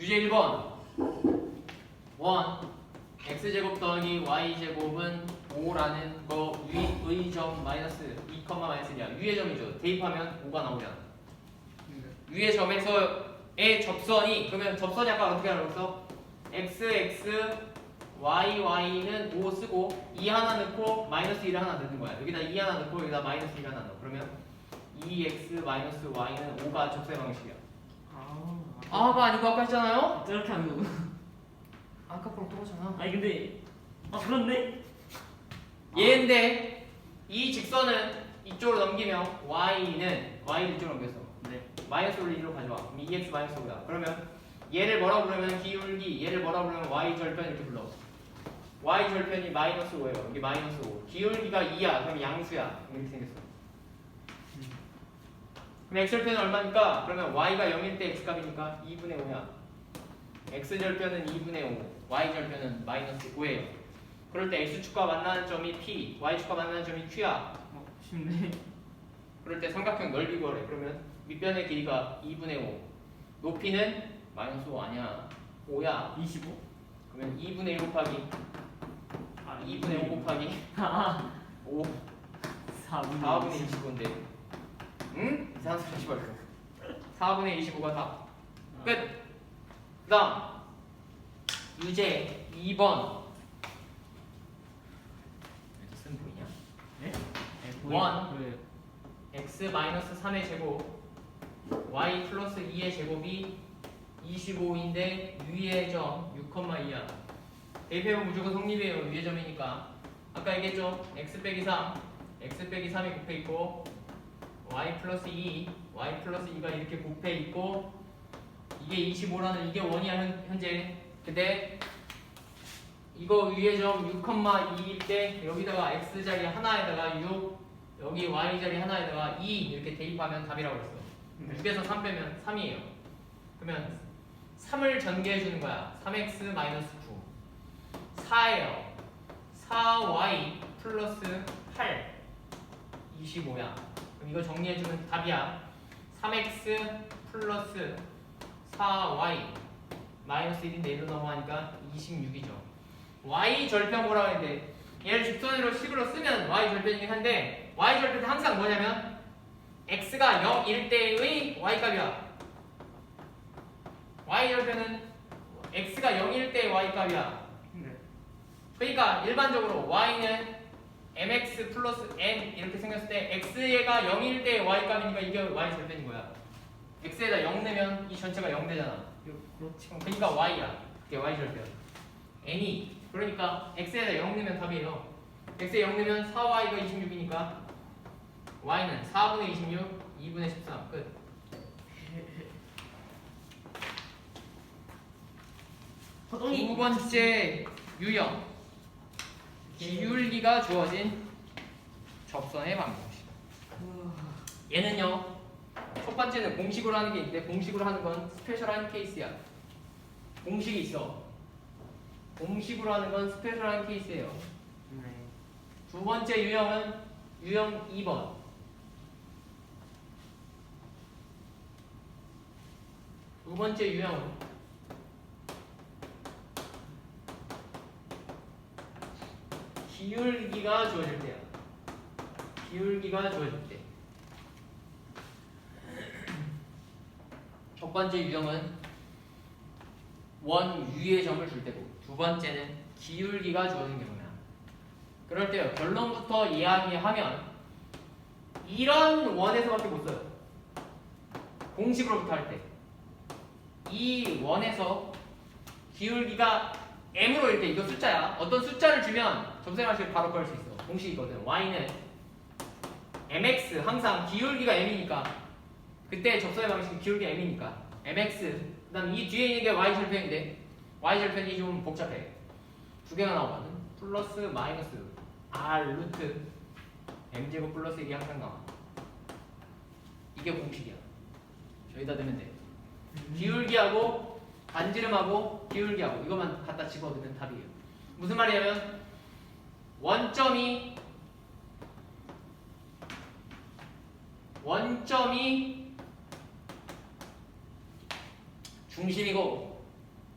유제 1번. 1 x제곱 더하기 y제곱은 5라는 거 위의 점 마이너스 2, 마이너스 1이야 위의 점이죠. 대입하면 5가 나오잖아 위의 점에서의 접선이 그러면 접선이 아까 어떻게 하라고 했어? x x y y는 5 쓰고 2 하나 넣고 마이너스 1 하나 넣는 거야. 여기다 2 하나 넣고 여기다 마이너스 1 하나 넣어. 그러면 2x 마이너스 y는 5가 접선의 방식이야 아, 아가 아니고 아까 했잖아요? 저렇게 하는 거구나. 아까 거랑 똑같잖아. 아니 근데 아 그렇네. 얘인데 이 직선은 이쪽으로 넘기면 y는 y를 이쪽으로 넘겼어 네. 마이너스를 1로 가져와. 그럼 2x 마이너스 5다. 그러면 얘를 뭐라고 부르면 기울기 얘를 뭐라고 부르면 y 절편 이렇게 불러. y 절편이 마이너스 5예요. 여기 마이너스 5 기울기가 2야. 그럼 양수야. 이렇게 생겼어 그럼 x 절편은 얼마니까? 그러면 y가 0일 때 x 값이니까 2분의 5야 x 절편은 2분의 5 y 절편은 마이너스 5예요 그럴 때 x축과 만나는 점이 p y축과 만나는 점이 q야 어 쉽네. 그럴 때 삼각형 넓이 구하래. 그러면 밑변의 길이가 2분의 5. 높이는 마이너스 5 아니야. 5야. 25. 그러면 2분의 1 곱하기 아 2분의 5 곱하기 아 5. 4분의 4분의 25인데. 응? 이상한 소리 하지 말고. 4분의 25가 다. 끝. 그 다음. 유제 2번. 쓴 보이냐? 네? 원. 왜? x 마이너스 3의 제곱 y 플러스 2의 제곱이 25인데 위의 점 6,2야 대입해보면 무조건 성립이에요 위의 점이니까 아까 얘기했죠 x 빼기 3 x 빼기 3이 곱해 있고 y 플러스 2 y 플러스 2가 이렇게 곱해 있고 이게 25라는 이게 원이야 현, 현재 근데 이거 위의 점 6,2일 때 여기다가 x 자리 하나에다가 6 여기 y 자리 하나에다가 2 이렇게 대입하면 답이라고 했어. 네. 6에서 3 빼면 3이에요. 그러면 3을 전개해 주는 거야. 3x 마이너스 9. 4예요. 4y 플러스 8. 25야. 그럼 이거 정리해 주면 답이야. 3x 플러스 4y 마이너스 1인데 1로 넘어가니까 26이죠. y 절편 뭐라고 했는데 얘를 직선으로 식으로 쓰면 y 절편이긴 한데 y 절편은 항상 뭐냐면 x가 0일 때의 y 값이야. y 절편은 x가 0일 때의 y 값이야. 네. 그러니까 일반적으로 y는 mx 플러스 n 이렇게 생겼을 때 x가 0일 때의 y 값이니까 이게 y 절편인 거야. x에다 0 내면 이 전체가 0 되잖아. 그렇지. 그러니까 y야. 그게 y 절편. n이 그러니까 x에다 0 넣으면 답이에요. x에 0 넣으면 4y가 26이니까 y는 4분의 26, 2분의 13 끝. 두 번째 유형 기울기가 주어진 접선의 방정식. 얘는요. 첫 번째는 공식으로 하는 게 있는데 공식으로 하는 건 스페셜한 케이스야. 공식이 있어. 공식으로 하는 건 스페셜한 케이스예요. 네. 두 번째 유형은 유형 2번. 두 번째 유형은 기울기가 주어질 때야. 기울기가 주어질 때. 첫 번째 유형은 원 위의 점을 줄 때고 두 번째는 기울기가 주어진 경우야. 그럴 때요 결론부터 이야기하면 이런 원에서밖에 못 써요. 공식으로부터 할 때. 이 원에서 기울기가 m으로 일 때 이거 숫자야. 어떤 숫자를 주면 점생하실 바로 구할 수 있어. 공식이거든. y는 mx 항상 기울기가 m이니까 그때 접선의 방식은 기울기 m이니까 mx 그다음 이 뒤에 있는 게 y 절편인데 y 절편이 좀 복잡해. 두 개가 나오거든. 플러스 마이너스 r 루트 m 제곱 플러스 1이 항상 나와. 이게 공식이야. 저기다 넣으면 돼. 기울기하고 반지름하고 기울기하고 이것만 갖다 집어넣으면 답이에요. 무슨 말이냐면 원점이 원점이 중심이고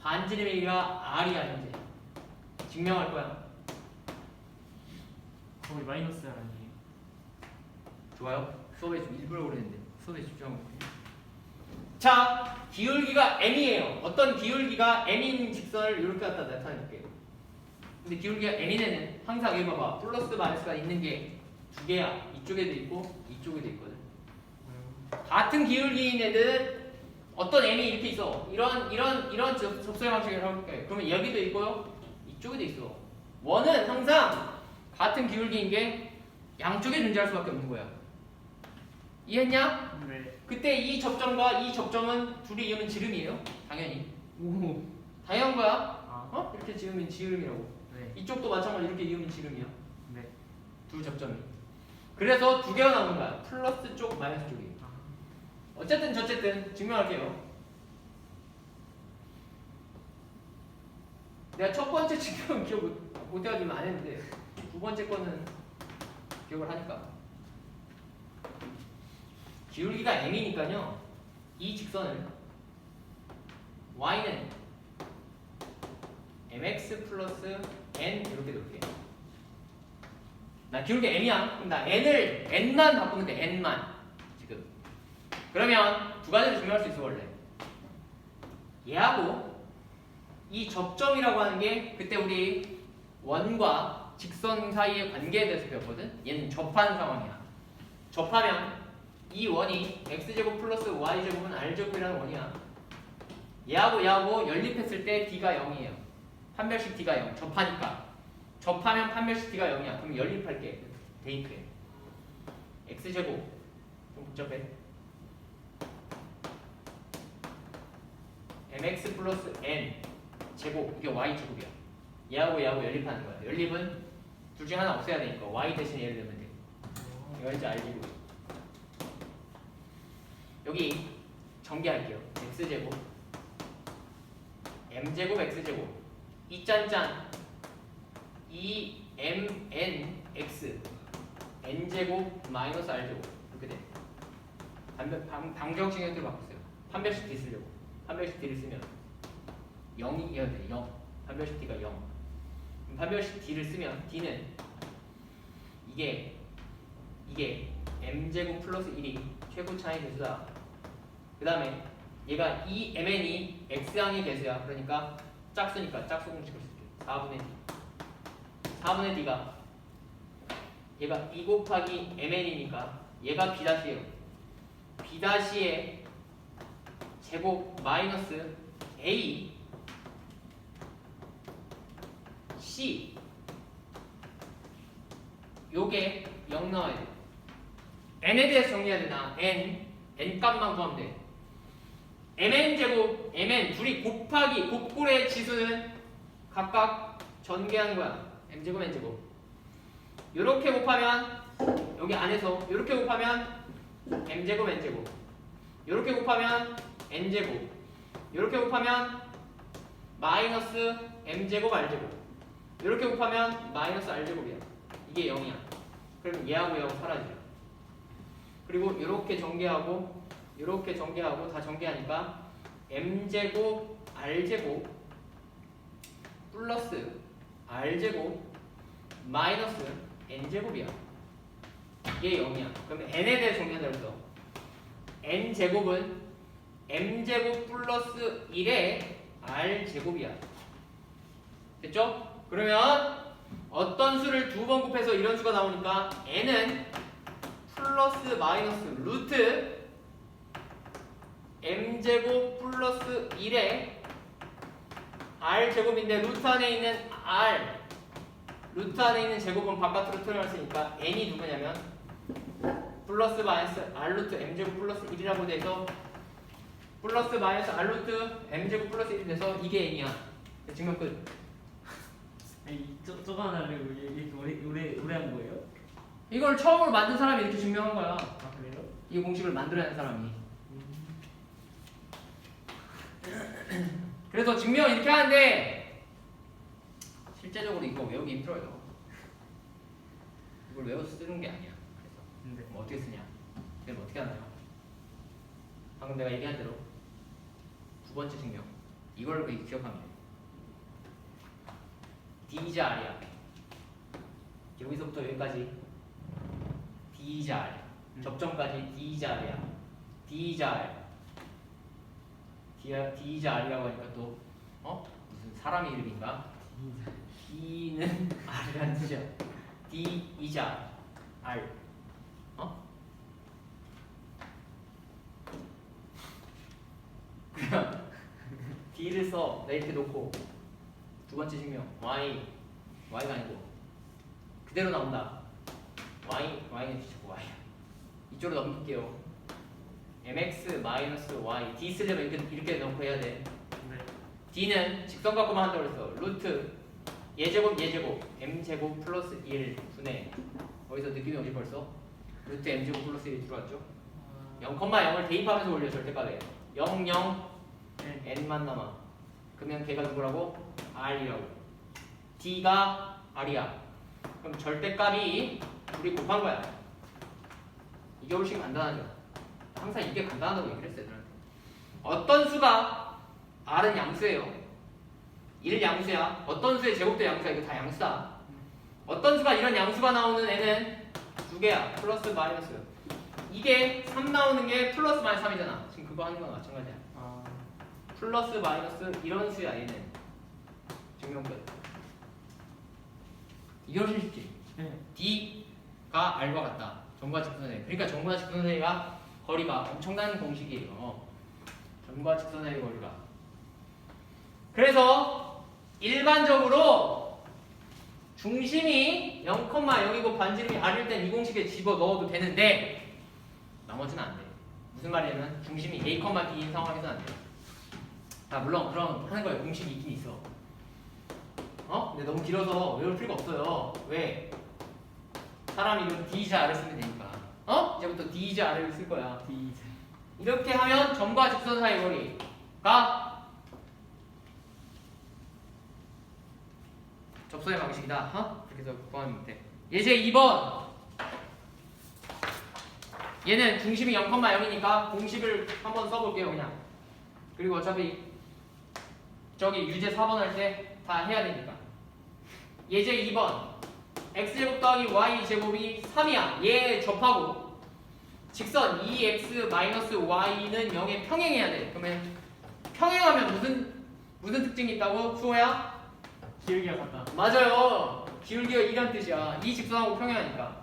반지름이가 R이야 현재. 증명할 거야. 거의 마이너스 R 아니에요? 좋아요. 수업에 좀 일부러 그랬는데 수업에 집중하고. 자, 기울기가 m이에요. 어떤 기울기가 m인 직선을 이렇게 갖다 나타낼게요. 근데 기울기가 애는 항상 여기 봐봐. 플러스 마이너스가 있는 게 두 개야. 이쪽에도 있고 이쪽에도 있거든. 같은 기울기인 애들은 어떤 m이 이렇게 있어. 이런 이런 이런 접- 접수의 방식을 해볼게요. 그러면 여기도 있고요. 이쪽에도 있어. 원은 항상 같은 기울기인 게 양쪽에 존재할 수밖에 없는 거야. 이해했냐? 네. 그때 이 접점과 이 접점은 둘이 이으면 지름이에요. 당연히. 오. 당연한 거야. 아. 어? 이렇게 지으면 지름이라고. 네. 이쪽도 마찬가지로 이렇게 이으면 지름이야. 네. 두 접점이. 그래서 두 개가 나오는 거야. 플러스 쪽, 마이너스 쪽이. 아. 어쨌든 저쨌든 증명할게요. 내가 첫 번째 증명은 기억 못- 못해가지고 안 했는데 두 번째 거는 기억을 하니까 기울기가 m이니까요. 이 직선을 y는 mx 플러스 n 이렇게 놓을게. 나 기울기 n이야. 그럼 나 n을 n만 바꾸면 돼. n만 지금. 그러면 두 가지를 증명할 수 있어 원래. 얘하고 이 접점이라고 하는 게 그때 우리 원과 직선 사이의 관계에 대해서 배웠거든. 얘는 접한 상황이야. 접하면 이 원이 x제곱 플러스 y제곱은 r제곱이라는 원이야. 얘하고 얘하고 연립했을 때 d가 0이에요. 판별식 d가 0. 접하니까. 접하면 판별식 d가 0이야. 그럼 연립할게. 대입해. x제곱. 좀 복잡해. mx 플러스 n 제곱. 이게 y 제곱이야. 얘하고 얘하고 연립하는 거야. 연립은 둘 중에 하나 없애야 되니까 y 대신에 얘를 넣으면 돼. 이거 이제 알고 여기 전개할게요. x제곱 m제곱 x제곱 이 짠짠 이 mn x n제곱 마이너스 r제곱 이렇게 돼. 방, 방정식 형태로 바꿨어요. 판별식 d 쓰려고. 판별식 d를 쓰면 0이 이어야 돼. 0. 판별식 d가 0. 그럼 판별식 d를 쓰면 d는 이게 이게 m제곱 플러스 1이 최고 차이 개수다. 그 다음에 얘가 이 mn이 x항의 개수야. 그러니까 짝수니까 짝수 공식을 쓸게. 4분의 d. 4분의 d가 얘가 2 곱하기 mn이니까 얘가 b 다시예요. b 다시의 제곱 마이너스 a c 요게 0 나와야 돼. n에 대해서 정리해야 되나? n n 값만 구하면 돼. Mn 제곱 mn 둘이 곱하기 곱골의 지수는 각각 전개하는 거야. m 제곱 n 제곱. 요렇게 곱하면 여기 안에서 요렇게 곱하면 m 제곱 n 제곱. 요렇게 곱하면 n 제곱. 요렇게 곱하면 마이너스 m 제곱 r 제곱. 요렇게 곱하면 마이너스 r 제곱이야. 이게 0이야. 그럼 얘하고 얘하고 사라져. 그리고 이렇게 전개하고 이렇게 전개하고 다 전개하니까 m제곱 r제곱 플러스 r제곱 마이너스 n제곱이야. 이게 0이야. 그러면 n에 대해 정리한다고 했어. n제곱은 m제곱 플러스 1의 r제곱이야. 됐죠? 그러면 어떤 수를 두 번 곱해서 이런 수가 나오니까 n은 플러스 마이너스 루트 m제곱 플러스 1의 r제곱인데 루트 안에 있는 r 루트 안에 있는 제곱은 바깥으로 틀어놨으니까 n이 누구냐면 플러스 마이너스 r 루트 m제곱 플러스 1이라고 돼서 플러스 마이너스 r 루트 m제곱 플러스 1이 돼서 이게 n이야 증명 끝 아니 저 저거 하나를 이렇게 오래 오래 오래 한 거예요? 이걸 처음으로 만든 사람이 이렇게 증명한 거야 아 그래요? 이 공식을 만들어낸 사람이 그래서 증명 이렇게 하는데 실제적으로 이거 외우기 힘들어요. 이걸 외워서 쓰는 게 아니야. 그래서 근데 그럼 어떻게 쓰냐? 그럼 어떻게 하나요? 방금 내가 얘기한 대로 두 번째 증명 이걸 그 기억하면 돼. D이자 R이야. 여기서부터 여기까지 D이자 R. 음. 접점까지 D이자 R이야. D이자 R. D, D이자 R이라고 하니까 또 어? 무슨 사람 이름인가? D는 R이라는 뜻이야. D이자 R. 어? 그냥 D를 써. 나 이렇게 놓고 두 번째 증명 Y Y가 아니고 그대로 나온다. Y Y는 주고 Y 이쪽으로 넘길게요. Mx 마이너스 y d 쓰려면 이렇게 이렇게 넣고 해야 돼. 네. d는 직선 갖고만 한다고 그랬어. 루트 예제곱 예제곱 m 제곱 플러스 1 분의 어디서 느낌이 오지 벌써? 루트 m 제곱 플러스 1 들어왔죠? 0,0을 대입하면서 올려 절대값에 0 0 네. n만 남아. 그러면 걔가 누구라고? r이라고. d가 r이야. 그럼 절대값이 둘이 곱한 거야. 이게 훨씬 간단하죠. 항상 이게 간단하다고 얘기를 했어요, 애들한테. 어떤 수가 r은 양수예요. 1 양수야. 어떤 수의 제곱도 양수야. 이거 다 양수다. 어떤 수가 이런 양수가 나오는 애는 두 개야. 플러스 마이너스. 이게 3 나오는 게 플러스 마이너스 3이잖아. 지금 그거 하는 거랑 마찬가지야. 아, 플러스 마이너스 이런 수야 얘는 증명 끝 이게 훨씬 쉽지 네. D가 R과 같다 점과 직선의 그러니까 점과 직선의가 거리가 엄청난 공식이에요 점과 직선의 거리가 그래서 일반적으로 중심이 0,0이고 반지름이 R일 땐 이 공식에 집어 넣어도 되는데 나머지는 안 돼 무슨 말이냐면 중심이 A, B인 상황에서는 안 돼 아 물론 그런 하는 거에 공식이 있긴 있어. 어? 근데 너무 길어서 외울 필요가 없어요. 왜? 사람 이름 D자 R을 쓰면 되니까. 어? 이제부터 R을 쓸 거야. D. 이렇게 하면 점과 직선 사이 거리가 접선의 방식이다. 어? 그렇게 해서 구하면 돼. 예제 2번. 얘는 중심이 0,0이니까 공식을 한번 써볼게요 그냥. 그리고 어차피 저기 유제 4번 할 때 다 해야 되니까. 예제 2번. X제곱 더하기 y제곱이 3이야. 얘 접하고 직선 2x 마이너스 y는 0에 평행해야 돼. 그러면 평행하면 무슨 무슨 특징이 있다고? 수호야? 기울기가 같다. 맞아요. 기울기가 2란 뜻이야. 이 직선하고 평행하니까.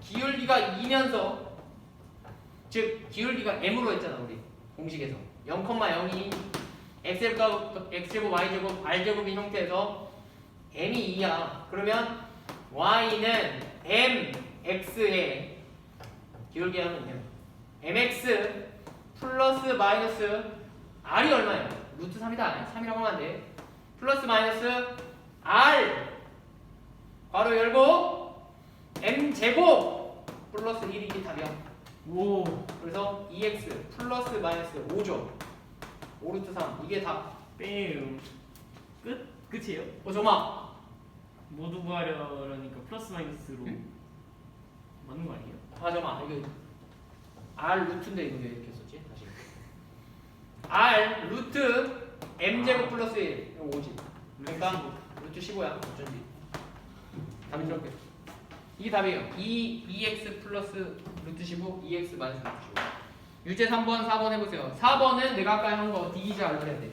기울기가 2면서 즉 기울기가 m으로 했잖아 우리 공식에서 0,0이 x제곱 x제곱 y제곱 r제곱인 형태에서 m이 2야. 그러면 y는 mx에 기울기 하면 돼요. mx 플러스 마이너스 r이 얼마예요? 루트 3이다. 3이라고 하면 안 돼. 플러스 마이너스 r 괄호 열고 m 제곱 플러스 1이 이게 답이야. 오. 그래서 2x 플러스 마이너스 5죠. 5루트 3 이게 답. 뺑. 끝? 끝이에요? 어 잠깐만. 모두 구하려니까 플러스 마이너스로 응? 맞는 거 아니에요? 아 잠깐만 이거 r 루트인데 이거 왜 이렇게 썼지? 다시. r 루트 m 제곱 플러스 1 이거 5지. 그러니까 루트 15야. 어쩐지. 답이 이렇게. 이게 답이에요. 2 2x 플러스 루트 15, 2x 마이너스 루트 15. 유제 3번, 4번 해보세요. 4번은 내가 아까 한거 해야 돼.